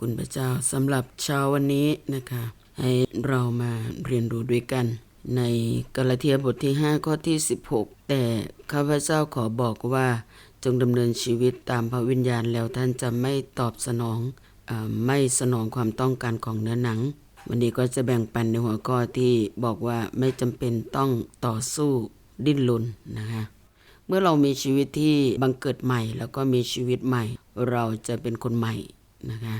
คุณพระเจ้าสำหรับเช้าวันนี้นะคะ ให้เรามาเรียนรู้ด้วยกัน ในกาลาเทียบทที่ 5 ข้อที่ 16 แต่ข้าพเจ้าขอบอกว่าจงดำเนินชีวิตตามพระวิญญาณแล้วท่านจะไม่ตอบสนองอไม่สนองความต้องการของเนื้อหนัง วันนี้ก็จะแบ่งปันในหัวข้อที่บอกว่าไม่จำเป็นต้องต่อสู้ดิ้นรนนะคะเมื่อเรามีชีวิตที่บังเกิดใหม่ แล้วก็มีชีวิตใหม่ เราจะเป็นคนใหม่นะคะ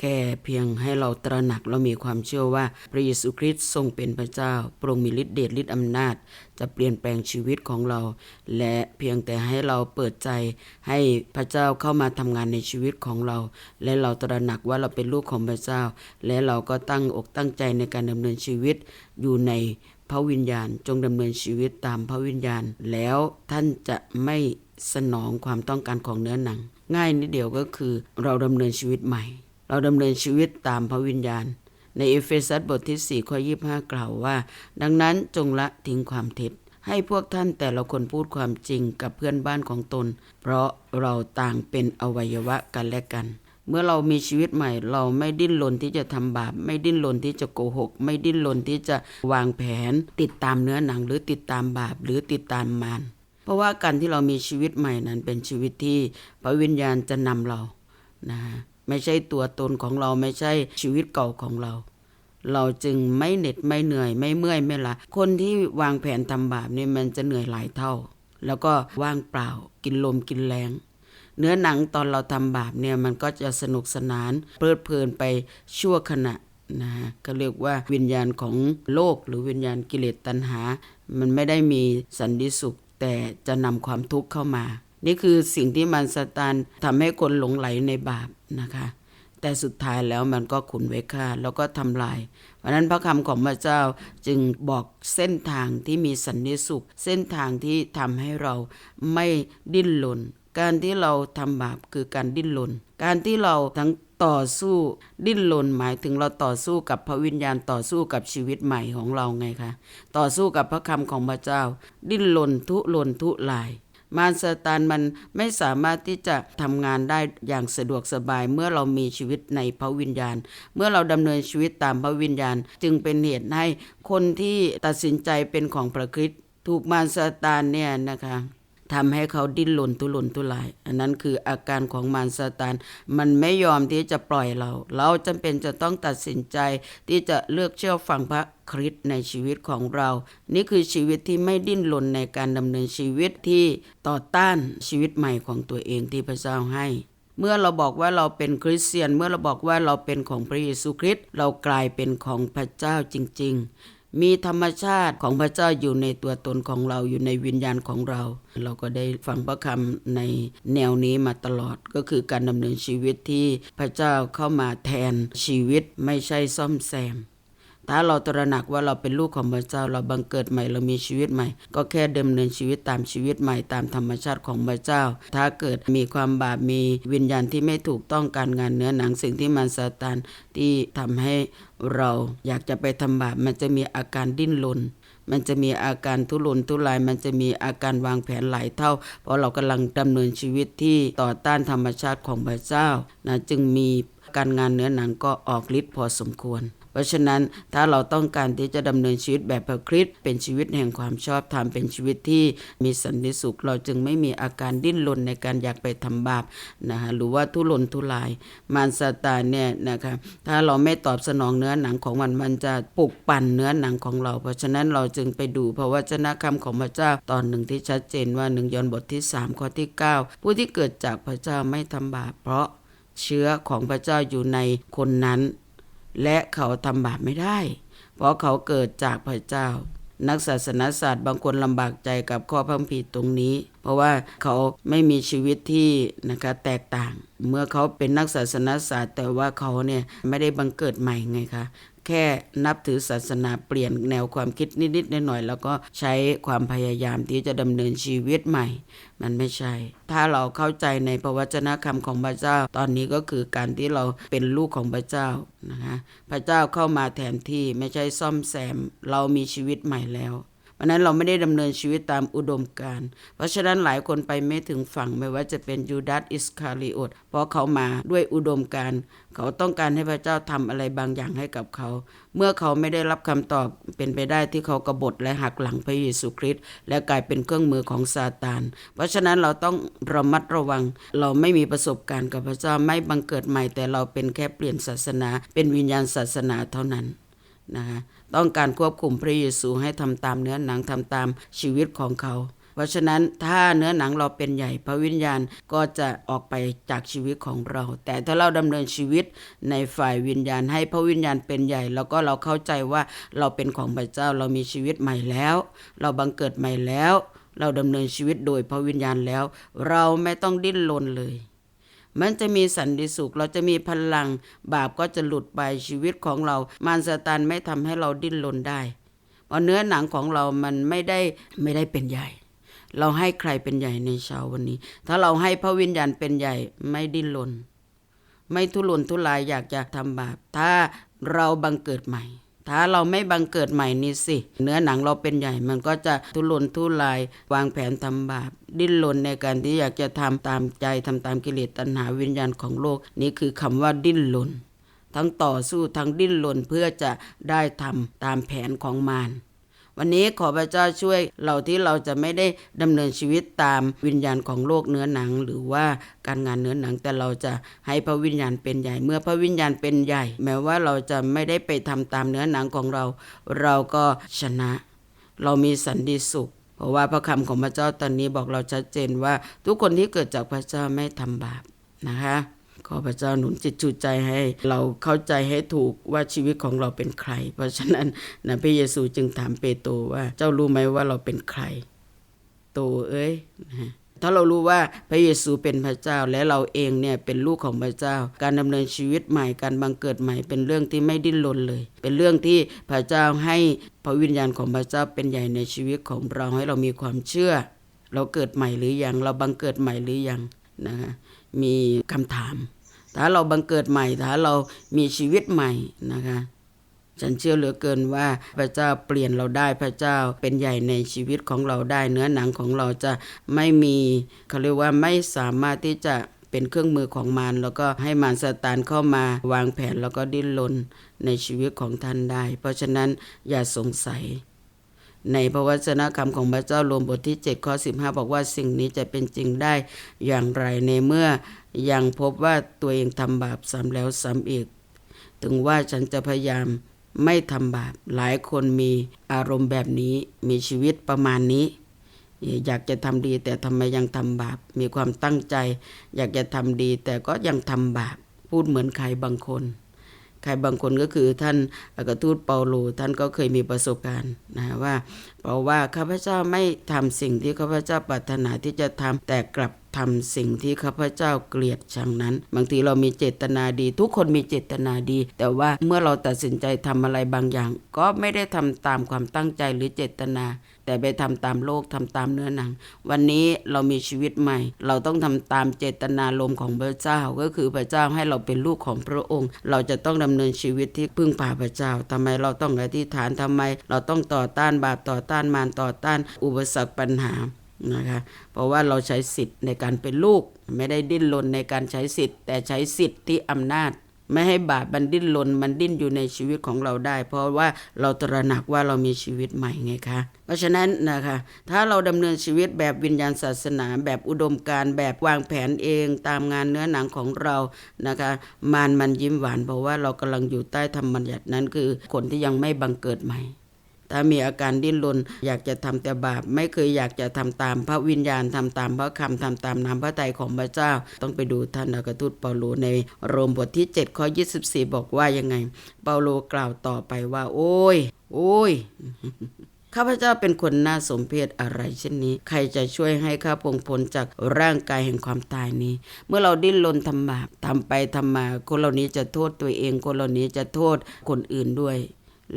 แค่เพียงให้เราตระหนักและมีความเชื่อว่าพระเยซูคริสต์ทรงเป็นพระเจ้าพรงมีฤทธิ์เดชฤทธิ์อำนาจ จะเปลี่ยนแปลงชีวิตของเรา และเพียงแต่ให้เราเปิดใจให้พระเจ้าเข้ามาทำงานในชีวิตของเรา และเราตระหนักว่าเราเป็นลูกของพระเจ้า และเราก็ตั้งอกตั้งใจในการดำเนินชีวิตอยู่ในพระวิญญาณจงดำเนินชีวิตตามพระวิญญาณ แล้วท่านจะไม่สนองความต้องการของเนื้อหนัง ง่ายนิดเดียวก็คือเราดำเนินชีวิตใหม่ เราดำเนินชีวิตตามพระวิญญาณ ในเอเฟซัสบทที่ 4 ข้อ 25 กล่าวว่า ดังนั้นจงละทิ้งความเท็จ ให้พวกท่านแต่ละคนพูดความจริงกับเพื่อนบ้านของตน เพราะเราต่างเป็นอวัยวะกันและกันเมื่อเรามีชีวิตใหม่ เราไม่ดิ้นรนที่จะทำบาป ไม่ดิ้นรนที่จะโกหก ไม่ดิ้นรนที่จะวางแผน ติดตามเนื้อหนัง หรือติดตามบาปหรือติดตามมารเพราะว่าการที่เรามีชีวิตใหม่นั้นเป็นชีวิตที่พระวิญญาณจะนำเรานะฮะ ไม่ใช่ตัวตนของเราไม่ใช่ชีวิตเก่าของเรา เราจึงไม่เหน็ดไม่เหนื่อยไม่เมื่อยไม่ละคนที่วางแผนทำบาปนี่มันจะเหนื่อยหลายเท่า แล้วก็ว่างเปล่า กินลมกินแรงเนื้อหนังตอนเราทำบาปเนี่ยมันก็จะสนุกสนานเพลิดเพลินไปชั่วขณะนะฮะก็เรียกว่าวิญญาณของโลกหรือวิญญาณกิเลสตัณหา มันไม่ได้มีสันติสุข แต่จะนำความทุกข์เข้ามา นี่คือสิ่งที่มันสตานทำให้คนหลงไหลในบาปนะคะ แต่สุดท้ายแล้วมันก็ขุนไว้ค่าแล้วก็ทำลาย เพราะนั้นพระคำของพระเจ้าจึงบอกเส้นทางที่มีสันติสุข เส้นทางที่ทำให้เราไม่ดิ้นรนการที่เราทำบาปคือการดิ้นรน การที่เราทั้งต่อสู้ดิ้นรนหมายถึงเราต่อสู้กับพระวิญญาณต่อสู้กับชีวิตใหม่ของเราไงคะ ต่อสู้กับพระคำของพระเจ้า ดิ้นรนทุรนทุราย มารซาตานมันไม่สามารถที่จะทำงานได้อย่างสะดวกสบายเมื่อเรามีชีวิตในพระวิญญาณ เมื่อเราดำเนินชีวิตตามพระวิญญาณ จึงเป็นเหตุให้คนที่ตัดสินใจเป็นของพระคริสต์ถูกมารซาตานเนี่ยนะคะ ทำให้เขาดิ้นรนทุรนทุราย อันนั้นคืออาการของมารซาตานมันไม่ยอมที่จะปล่อยเรา เราจำเป็นจะต้องตัดสินใจที่จะเลือกเชื่อฟังพระคริสต์ในชีวิตของเรา นี่คือชีวิตที่ไม่ดิ้นรนในการดำเนินชีวิตที่ต่อต้านชีวิตใหม่ของตัวเองที่พระเจ้าให้เมื่อเราบอกว่าเราเป็นคริสเตียน เมื่อเราบอกว่าเราเป็นของพระเยซูคริสต์เรากลายเป็นของพระเจ้าจริง ๆ มีธรรมชาติของพระเจ้าอยู่ในตัวตนของเราอยู่ในวิญญาณของเรา เราก็ได้ฟังพระคำในแนวนี้มาตลอดก็คือการดำเนินชีวิตที่พระเจ้าเข้ามาแทนชีวิตไม่ใช่ซ่อมแซม ถ้าเราตระหนักว่าเราเป็นลูกของพระเจ้าเราบังเกิดใหม่เรามีชีวิตใหม่ ก็แค่ดำเนินชีวิตตามชีวิตใหม่ตามธรรมชาติของพระเจ้า ถ้าเกิดมีความบาปมีวิญญาณที่ไม่ถูกต้องการงานเนื้อหนังสิ่งที่มันซาตานที่ทำให้ เราอยากจะไปทำบาปมันจะมีอาการดิ้นรนมันจะมีอาการทุรนทุราย มันจะมีอาการวางแผนหลายเท่า เพราะเรากำลังดำเนินชีวิตที่ต่อต้านธรรมชาติของพระเจ้านะจึงมีการงานเนื้อหนังก็ออกฤทธิ์พอสมควร เพราะฉะนั้นถ้าเราต้องการที่จะดำเนินชีวิตแบบพระคริสต์เป็นชีวิตแห่งความชอบธรรมเป็นชีวิตที่มีสันติสุข เราจึงไม่มีอาการดิ้นรนในการอยากไปทำบาปนะฮะหรือว่าทุรนทุราย มารซาตานเนี่ยนะคะถ้าเราไม่ตอบสนองเนื้อหนังของมันมันจะปลุกปั่นเนื้อหนังของเรา เพราะฉะนั้นเราจึงไปดูพระวจนะคำของพระเจ้าตอนหนึ่งที่ชัดเจนว่าหนึ่งยอห์นบทที่3ข้อที่ 9 ผู้ที่เกิดจากพระเจ้าไม่ทำบาปเพราะเชื้อของพระเจ้าอยู่ในคนนั้น และเขาทำบาปไม่ได้ เพราะเขาเกิดจากพระเจ้า นักศาสนศาสตร์บางคนลำบากใจกับข้อพังผิดตรงนี้ เพราะว่าเขาไม่มีชีวิตที่นะคะแตกต่าง เมื่อเขาเป็นนักศาสนศาสตร์ แต่ว่าเขาเนี่ยไม่ได้บังเกิดใหม่ไงคะ แค่นับถือศาสนาเปลี่ยนแนวความคิดนิดๆหน่อยๆแล้วก็ใช้ความพยายามที่จะดำเนินชีวิตใหม่ มันไม่ใช่ ถ้าเราเข้าใจในพระวจนะคำของพระเจ้า ตอนนี้ก็คือการที่เราเป็นลูกของพระเจ้านะคะพระเจ้าเข้ามาแทนที่ไม่ใช่ซ่อมแซม เรามีชีวิตใหม่แล้ว ราะนั้นเราไม่ได้ดำเนินชีวิตตามอุดมการเพราะฉะนั้นหลายคนไปไม่ถึงฝั่งไม่ว่าจะเป็นยูดาสอิสคาริโอตเพราะเขามาด้วยอุดมการเขาต้องการให้พระเจ้าทำอะไรบางอย่างให้กับเขา เมื่อเขาไม่ได้รับคำตอบเป็นไปได้ที่เขากบฏและหักหลังพระเยซูคริสต์และกลายเป็นเครื่องมือของซาตาน เพราะฉะนั้นเราต้องระมัดระวัง เราไม่มีประสบการณ์กับพระเจ้าไม่บังเกิดใหม่ แต่เราเป็นแค่เปลี่ยนศาสนา เป็นวิญญาณศาสนาเท่านั้นนะคะ ต้องการควบคุมพระเยซูให้ทำตามเนื้อหนังทำตามชีวิตของเขา เพราะฉะนั้นถ้าเนื้อหนังเราเป็นใหญ่พระวิญญาณก็จะออกไปจากชีวิตของเรา แต่ถ้าเราดำเนินชีวิตในฝ่ายวิญญาณ ให้พระวิญญาณเป็นใหญ่ แล้วก็เราเข้าใจว่าเราเป็นของพระเจ้าเรามีชีวิตใหม่แล้ว เราบังเกิดใหม่แล้ว เราดำเนินชีวิตโดยพระวิญญาณแล้ว เราไม่ต้องดิ้นรนเลย มันจะมีสันติสุข เราจะมีพลัง บาปก็จะหลุดไปชีวิตของเรา มารซาตานไม่ทำให้เราดิ้นรนได้เพราะเนื้อหนังของเรามันไม่ได้ไม่ได้เป็นใหญ่ เราให้ใครเป็นใหญ่ในเช้าวันนี้ ถ้าเราให้พระวิญญาณเป็นใหญ่ไม่ดิ้นรนไม่ทุรนทุรายอยากจะทำบาปถ้าเราบังเกิดใหม่ ถ้าเราไม่บังเกิดใหม่นี่สิ เนื้อหนังเราเป็นใหญ่มันก็จะทุรนทุราย วางแผนทำบาป ดิ้นรนในการที่อยากจะทำตามใจทำตามกิเลสตัณหาวิญญาณของโลก นี่คือคำว่าดิ้นรนทั้งต่อสู้ทั้งดิ้นรนเพื่อจะได้ทำตามแผนของมาร วันนี้ขอพระเจ้าช่วยเราที่เราจะไม่ได้ดำเนินชีวิตตามวิญญาณของโลกเนื้อหนัง หรือว่าการงานเนื้อหนังแต่เราจะให้พระวิญญาณเป็นใหญ่ เมื่อพระวิญญาณเป็นใหญ่ แม้ว่าเราจะไม่ได้ไปทำตามเนื้อหนังของเรา เราก็ชนะ เรามีสันติสุขเพราะว่าพระคำของพระเจ้าตอนนี้บอกเราชัดเจนว่าทุกคนที่เกิดจากพระเจ้าไม่ทำบาปนะคะ ขอพระเจ้าหนุนจิตจูใจให้ เราเข้าใจให้ถูกว่าชีวิตของเราเป็นใคร เพราะฉะนั้นนะพระเยซูจึงถามเปโตรว่าเจ้ารู้ไหมว่าเราเป็นใคร โตเอ้ยนะฮะถ้าเรารู้ว่าพระเยซูเป็นพระเจ้าและเราเองเนี่ยเป็นลูกของพระเจ้า การดำเนินชีวิตใหม่การบังเกิดใหม่เป็นเรื่องที่ไม่ดิ้นรนเลย เป็นเรื่องที่พระเจ้าให้พระวิญญาณของพระเจ้าเป็นใหญ่ในชีวิตของเราให้เรามีความเชื่อ เราเกิดใหม่หรือยังเราบังเกิดใหม่หรือยังนะฮะมีคำถาม ถ้าเราบังเกิดใหม่ ถ้าเรามีชีวิตใหม่นะคะฉันเชื่อเหลือเกินว่าพระเจ้าเปลี่ยนเราได้พระเจ้าเป็นใหญ่ในชีวิตของเราได้ เนื้อหนังของเราจะไม่มีเขาเรียกว่าไม่สามารถที่จะเป็นเครื่องมือของมารแล้วก็ให้มารซาตานเข้ามาวางแผนแล้วก็ดิ้นรนในชีวิตของท่านได้ เพราะฉะนั้นอย่าสงสัย ในพระวจนะคำของพระเจ้ารวมบทที่7ข้อ15 บอกว่าสิ่งนี้จะเป็นจริงได้อย่างไรในเมื่อยังพบว่าตัวเองทำบาปซ้ำแล้วซ้ำอีก ถึงว่าฉันจะพยายามไม่ทำบาปหลายคนมีอารมณ์แบบนี้มีชีวิตประมาณนี้ อยากจะทำดีแต่ทำไมยังทำบาป มีความตั้งใจ อยากจะทำดีแต่ก็ยังทำบาป พูดเหมือนใครบางคน ใครบางคนก็คือท่านอักทูตเปาโลท่านก็เคยมีประสบการณ์นะว่าเพราะว่าข้าพเจ้าไม่ทำสิ่งที่ข้าพเจ้าปรารถนาที่จะทำแต่กลับทำสิ่งที่ข้าพเจ้าเกลียดชังนั้น บางทีเรามีเจตนาดี ทุกคนมีเจตนาดี แต่ว่าเมื่อเราตัดสินใจทำอะไรบางอย่าง ก็ไม่ได้ทำตามความตั้งใจหรือเจตนา แต่ไปทำตามโลกทำตามเนื้อหนัง วันนี้เรามีชีวิตใหม่ เราต้องทำตามเจตนาลมของพระเจ้า ก็คือพระเจ้าให้เราเป็นลูกของพระองค์ เราจะต้องดำเนินชีวิตที่พึ่งพาพระเจ้าทำไมเราต้องอธิษฐานทำไม เราต้องต่อต้านบาปต่อต้านมารต่อต้านอุปสรรคปัญหานะคะเพราะว่าเราใช้สิทธิ์ในการเป็นลูก ไม่ได้ดิ้นรนในการใช้สิทธิ์ แต่ใช้สิทธิ์ที่อำนาจ ไม่ให้บาปมันดิ้นรนมันดิ้นอยู่ในชีวิตของเราได้ เพราะว่าเราตระหนักว่าเรามีชีวิตใหม่ไงคะเพราะฉะนั้นนะคะถ้าเราดำเนินชีวิตแบบวิญญาณศาสนา แบบอุดมการแบบวางแผนเองตามงานเนื้อหนังของเรานะคะมานมันยิ้มหวานเพราะว่าเรากำลังอยู่ใต้ธรรมบัญญัตินั้นคือคนที่ยังไม่บังเกิดใหม่ ถ้ามีอาการดิ้นรนอยากจะทำแต่บาป ไม่เคยอยากจะทำตามพระวิญญาณทำตามพระคำทำตามน้ำพระทัยของพระเจ้า ต้องไปดูท่านอักทูตเปาโลในโรมบทที่7ข้อ24 บอกว่ายังไง เปาโลกล่าวต่อไปว่า โอ้ย โอ้ยข้าพเจ้าเป็นคนน่าสมเพชอะไรเช่นนี้ ใครจะช่วยให้ข้าพงพ้นจากร่างกายแห่งความตายนี้ เมื่อเราดิ้นรนทำบาปทำไปทำมา คนเหล่านี้จะโทษตัวเอง คนเหล่านี้จะโทษคนอื่นด้วย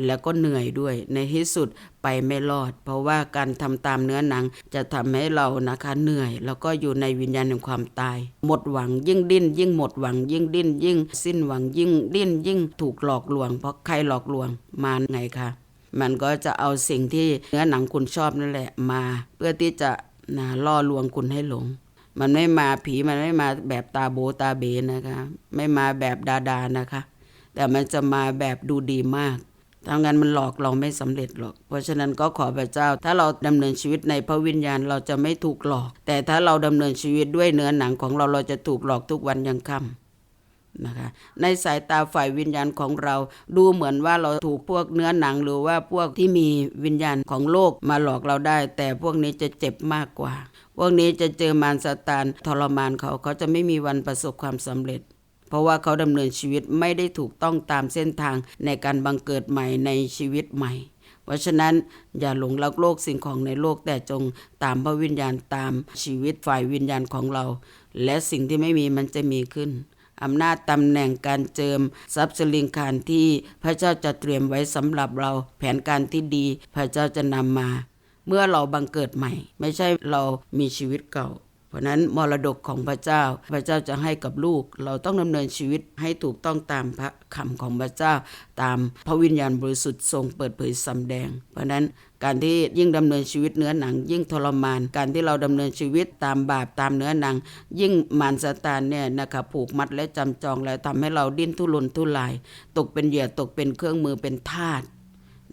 แล้วก็เหนื่อยด้วย ในที่สุดไปไม่รอด เพราะว่าการทำตามเนื้อหนังจะทำให้เรานะคะเหนื่อย แล้วก็อยู่ในวิญญาณแห่งความตาย หมดหวังยิ่งดิ้น ยิ่งหมดหวัง ยิ่งดิ้น ยิ่ง สิ้นหวังยิ่งดิ้น ยิ่งถูกหลอกลวง เพราะใครหลอกลวงมาไงคะมันก็จะเอาสิ่งที่เนื้อหนังคุณชอบนั่นแหละมา เพื่อที่จะนะล่อลวงคุณให้หลง มันไม่มาผีมันไม่มาแบบตาโบตาเบนะคะ ไม่มาแบบดาดานะคะ แต่มันจะมาแบบดูดีมาก ถ้างั้นมันหลอกเราไม่สำเร็จหรอก เพราะฉะนั้นก็ขอพระเจ้า ถ้าเราดำเนินชีวิตในพระวิญญาณเราจะไม่ถูกหลอก แต่ถ้าเราดำเนินชีวิตด้วยเนื้อหนังของเราเราจะถูกหลอกทุกวันยังค่ำนะคะในสายตาฝ่ายวิญญาณของเราดูเหมือนว่าเราถูกพวกเนื้อหนังหรือว่าพวกที่มีวิญญาณของโลกมาหลอกเราได้ แต่พวกนี้จะเจ็บมากกว่า พวกนี้จะเจอมารซาตานทรมานเขาเขาจะไม่มีวันประสบความสำเร็จ ราะว่าเขาดำเนินชีวิตไม่ได้ถูกต้องตามเส้นทางในการบังเกิดใหม่ในชีวิตใหม่ เพราะฉะนั้นอย่าหลงรักโลกสิ่งของในโลกแต่จงตามพระวิญญาณตามชีวิตฝ่ายวิญญาณของเรา และสิ่งที่ไม่มีมันจะมีขึ้นอำนาจตำแหน่งการเจิมทรัพย์สลิงคารที่พระเจ้าจะเตรียมไว้สำหรับเราแผนการที่ดีพระเจ้าจะนำมา เมื่อเราบังเกิดใหม่ ไม่ใช่เรามีชีวิตเก่า ราะนั้นมรดกของพระเจ้า พระเจ้าจะให้กับลูก เราต้องดำเนินชีวิตให้ถูกต้องตามพระคำของพระเจ้า ตามพระวิญญาณบริสุทธิ์ทรงเปิดเผยสำแดง เพราะนั้นการที่ยิ่งดำเนินชีวิตเนื้อหนัง ยิ่งทรมาน การที่เราดำเนินชีวิตตามบาปตามเนื้อหนัง ยิ่งมารซาตานเนี่ยนะคะผูกมัดและจำจองแล้วทำให้เราดิ้นทุรนทุราย ตกเป็นเหยื่อตกเป็นเครื่องมือเป็นทาส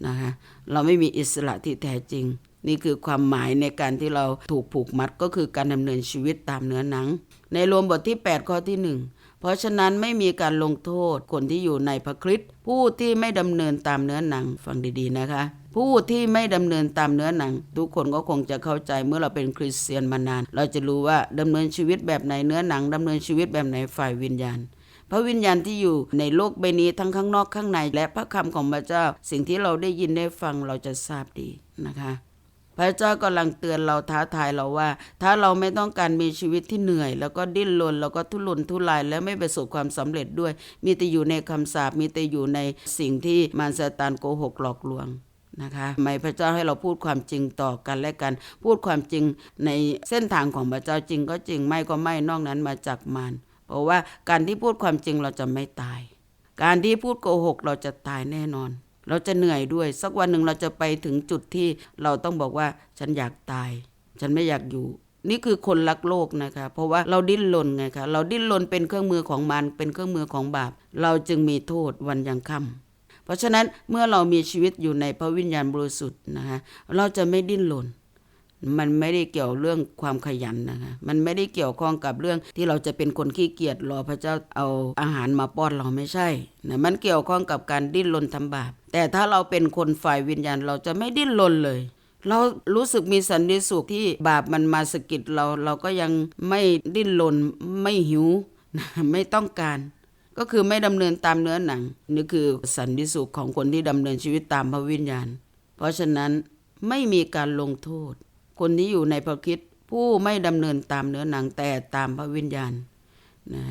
นะคะเราไม่มีอิสระที่แท้จริง นี่คือความหมายในการที่เราถูกผูกมัดก็คือการดำเนินชีวิตตามเนื้อหนัง ในรวมบทที่ 8 ข้อที่ 1เพราะฉะนั้นไม่มีการลงโทษคนที่อยู่ในพระคริสต์ผู้ที่ไม่ดำเนินตามเนื้อหนังฟังดีๆนะคะ ผู้ที่ไม่ดำเนินตามเนื้อหนัง ทุกคนก็คงจะเข้าใจเมื่อเราเป็นคริสเตียนมานาน เราจะรู้ว่าดำเนินชีวิตแบบไหนเนื้อหนังดำเนินชีวิตแบบไหนฝ่ายวิญญาณพระวิญญาณที่อยู่ในโลกใบนี้ทั้งข้างนอกข้างใน และพระคำของพระเจ้า สิ่งที่เราได้ยินได้ฟังเราจะทราบดีนะคะ พระเจ้ากำลังเตือนเราท้าทายเราว่า ถ้าเราไม่ต้องการมีชีวิตที่เหนื่อย แล้วก็ดิ้นรนแล้วก็ทุรนทุรายและไม่ประสบความสำเร็จด้วย มีแต่อยู่ในคำสาปมีแต่อยู่ในสิ่งที่มารซาตานโกหกหลอกลวงนะคะไมพระเจ้าให้เราพูดความจริงต่อกันและกัน พูดความจริงในเส้นทางของพระเจ้าจริงก็จริงไม่ก็ไม่นอกนั้นมาจากมารเพราะว่าการที่พูดความจริงเราจะไม่ตาย การที่พูดโกหกเราจะตายแน่นอน เราจะเหนื่อยด้วย สักวันหนึ่งเราจะไปถึงจุดที่เราต้องบอกว่าฉันอยากตาย ฉันไม่อยากอยู่ นี่คือคนรักโลกนะคะ เพราะว่าเราดิ้นรนไงคะเราดิ้นรนเป็นเครื่องมือของมันเป็นเครื่องมือของบาป เราจึงมีโทษวันยังค่ำเพราะฉะนั้นเมื่อเรามีชีวิตอยู่ในพระวิญญาณบริสุทธิ์นะคะเราจะไม่ดิ้นรนมันไม่ได้เกี่ยวเรื่องความขยันนะคะ มันไม่ได้เกี่ยวข้องกับเรื่องที่เราจะเป็นคนขี้เกียจรอพระเจ้าเอาอาหารมาป้อนเราไม่ใช่นะมันเกี่ยวข้องกับการดิ้นรนทำบาป แต่ถ้าเราเป็นคนฝ่ายวิญญาณเราจะไม่ดิ้นรนเลย เรารู้สึกมีสันติสุขที่บาปมันมาสะกิดเราเราก็ยังไม่ดิ้นรนไม่หิว ไม่ต้องการ ก็คือไม่ดำเนินตามเนื้อหนัง นี่คือสันติสุขของคนที่ดำเนินชีวิตตามพระวิญญาณ เพราะฉะนั้นไม่มีการลงโทษ คนที่อยู่ในพระคิดผู้ไม่ดำเนินตามเนื้อหนังแต่ตามพระวิญญาณนะ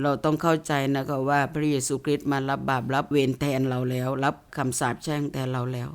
เราต้องเข้าใจนะคะว่าพระเยซูคริสต์มารับบาปรับเวรแทนเราแล้ว รับคำสาปแช่งแทนเราแล้ว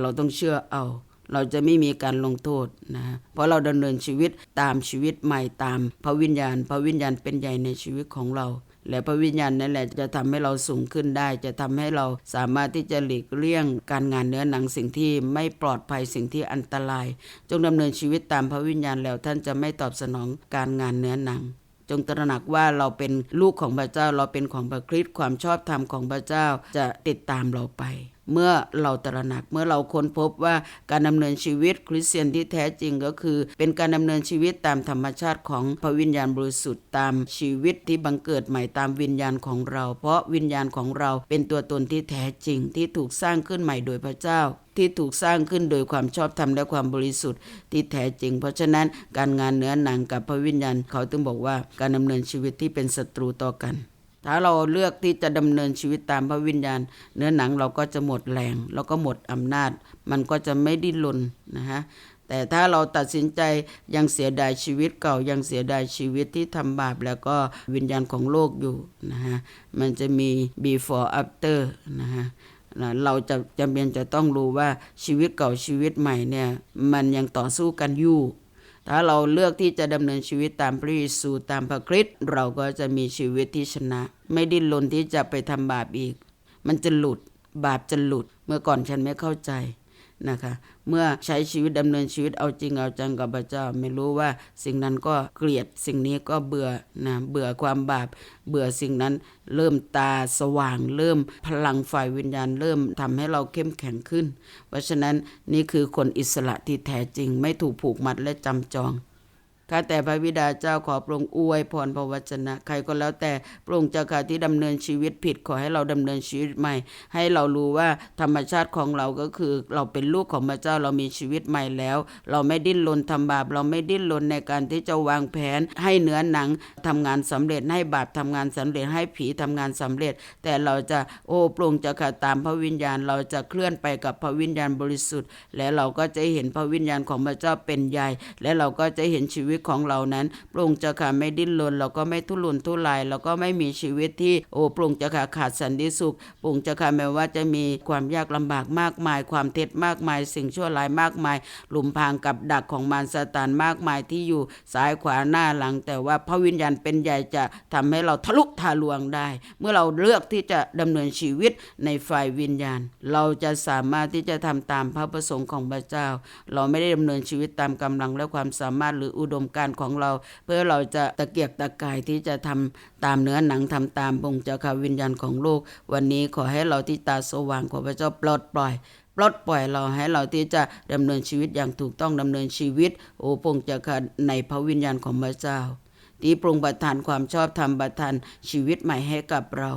เราต้องเชื่อเอา เราจะไม่มีการลงโทษนะฮะเพราะเราดำเนินชีวิตตามชีวิตใหม่ตาม พระวิญญาณ พระวิญญาณเป็นใหญ่ในชีวิตของเรา และพระวิญญาณนั่นแหละจะทำให้เราสูงขึ้นได้ จะทำให้เราสามารถที่จะหลีกเลี่ยง การงานเนื้อหนังสิ่งที่ไม่ปลอดภัยสิ่งที่อันตราย จงดำเนินชีวิตตามพระวิญญาณแล้วท่านจะไม่ตอบสนองการงานเนื้อหนัง จงตระหนักว่าเราเป็นลูกของพระเจ้า เราเป็นของพระคริสต์ความชอบธรรมของพระเจ้าจะติดตามเราไป เมื่อเราตระหนักเมื่อเราค้นพบว่าการดำเนินชีวิตคริสเตียนที่แท้จริงก็คือ เป็นการดำเนินชีวิตตามธรรมชาติของพระวิญญาณบริสุทธิ์ตามชีวิตที่บังเกิดใหม่ตามวิญญาณของเรา เพราะวิญญาณของเราเป็นตัวตนที่แท้จริงที่ถูกสร้างขึ้นใหม่โดยพระเจ้าที่ถูกสร้างขึ้นโดยความชอบธรรมและความบริสุทธิ์ที่แท้จริง เพราะฉะนั้นการงานเนื้อหนังกับพระวิญญาณเขาถึงบอกว่าการดำเนินชีวิตที่เป็นศัตรูต่อกัน ถ้าเราเลือกที่จะดำเนินชีวิตตามพระวิญญาณ เนื้อหนังเราก็จะหมดแรง แล้วก็หมดอำนาจ มันก็จะไม่ดิ้นรนนะฮะแต่ถ้าเราตัดสินใจยังเสียดายชีวิตเก่ายังเสียดายชีวิตที่ทำบาปแล้วก็วิญญาณของโลกอยู่นะฮะมันจะมี before after นะฮะนะเราจะจำเป็นจะต้องรู้ว่าชีวิตเก่าชีวิตใหม่เนี่ยมันยังต่อสู้กันอยู่ ถ้าเราเลือกที่จะดำเนินชีวิตตามพระเยซูตามพระคริสต์เราก็จะมีชีวิตที่ชนะ ไม่ดิ้นรนที่จะไปทำบาปอีก มันจะหลุดบาปจะหลุดเมื่อก่อนฉันไม่เข้าใจนะคะ เมื่อใช้ชีวิตดำเนินชีวิตเอาจริงเอาจังกับพระเจ้า ไม่รู้ว่าสิ่งนั้นก็เกลียดสิ่งนี้ก็เบื่อนะเบื่อความบาป เบื่อสิ่งนั้นเริ่มตาสว่าง เริ่มพลังฝ่ายวิญญาณ เริ่มทำให้เราเข้มแข็งขึ้น เพราะฉะนั้นนี่คือคนอิสระที่แท้จริงไม่ถูกผูกมัดและจำจอง ข้าแต่พระบิดาเจ้าขอพรองอวยพรพระวจนะ ใครก็แล้วแต่พรองเจ้าค่ะที่ดำเนินชีวิตผิดขอให้เราดำเนินชีวิตใหม่ ให้เรารู้ว่าธรรมชาติของเราก็คือเราเป็นลูกของพระเจ้าเรามีชีวิตใหม่แล้ว เราไม่ดิ้นรนทำบาป เราไม่ดิ้นรนในการที่จะวางแผน ให้เนื้อหนังทำงานสำเร็จให้บาปทำงานสำเร็จให้ผีทำงานสำเร็จ แต่เราจะโอ้พรองเจ้าค่ะตามพระวิญญาณเราจะเคลื่อนไปกับพระวิญญาณบริสุทธิ์ และเราก็จะเห็นพระวิญญาณของพระเจ้าเป็นใหญ่ และเราก็จะเห็นชีวิตของเรานั้นพระองค์เจ้าค่ะไม่ดิ้นรนเราก็ไม่ทุรนทุรายเราก็ไม่มีชีวิตที่โอ้พระองค์เจ้าค่ะขาดสันติสุขพระองค์เจ้าค่ะแม้ว่าจะมีความยากลำบากมากมาย ความเท็จมากมาย สิ่งชั่วร้ายมากมาย หลุมพรางกับดักของมารซาตานมากมายที่อยู่ซ้ายขวาหน้าหลัง แต่ว่าพระวิญญาณเป็นใหญ่จะทำให้เราทะลุทะลวงได้ เมื่อเราเลือกที่จะดำเนินชีวิตในฝ่ายวิญญาณ เราจะสามารถที่จะทำตามพระประสงค์ของพระเจ้า เราไม่ได้ดำเนินชีวิตตามกำลังและความสามารถหรืออุดมการของเรา เพื่อเราจะตะเกียกตะกายที่จะทำตามเนื้อหนังทำตามบงค์เจ้าค่ะวิญญาณของลูก วันนี้ขอให้เราที่ตาสว่างของพระเจ้าปลดปล่อยปลดปล่อยเราให้เราที่จะดำเนินชีวิตอย่างถูกต้องดำเนินชีวิต โอ้พงค์เจ้าค่ะในพระวิญญาณของพระเจ้า ที่ปรุงประทานความชอบธรรมประทานชีวิตใหม่ให้กับเรา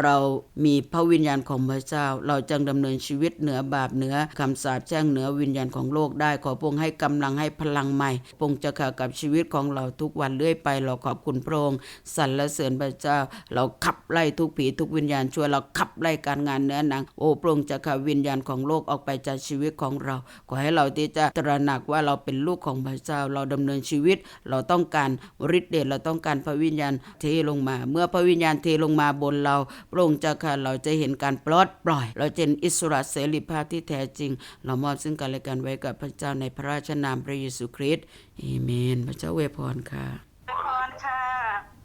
เรามีพระวิญญาณของพระเจ้า เราจึงดำเนินชีวิตเหนือบาปเหนือคำสาปแช่งเหนือวิญญาณของโลกได้ ขอพระองค์ให้กำลังให้พลังใหม่พระองค์จะขากับชีวิตของเราทุกวันเรื่อยไป เราขอบคุณพระองค์สรรเสริญพระเจ้า เราขับไล่ทุกผีทุกวิญญาณช่วยเราขับไล่การงานเนื้อหนังโอ้พระองค์จะขาวิญญาณของโลกออกไปจากชีวิตของเรา ขอให้เราที่จะตระหนักว่าเราเป็นลูกของพระเจ้า เราดำเนินชีวิตเราต้องการฤทธิ์เดชเราต้องการพระวิญญาณเทลงมา เมื่อพระวิญญาณเทลงมาบนเราพระองค์เจ้าค่ะเราจะเห็นการปลดปล่อย เราจะเห็นอิสระเสรีภาพที่แท้จริง เรามอบซึ่งกันและกันไว้กับพระเจ้าในพระราชนามพระเยซูคริสต์เอเมน พระเจ้าอวยพรค่ะอวยพรค่ะ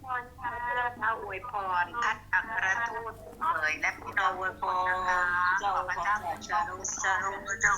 พรค่ะเอาอวยพรท่านอัครทูตเผยและพี่น้องอวยพรนะคะขอพระเจ้าอวยพรเจ้า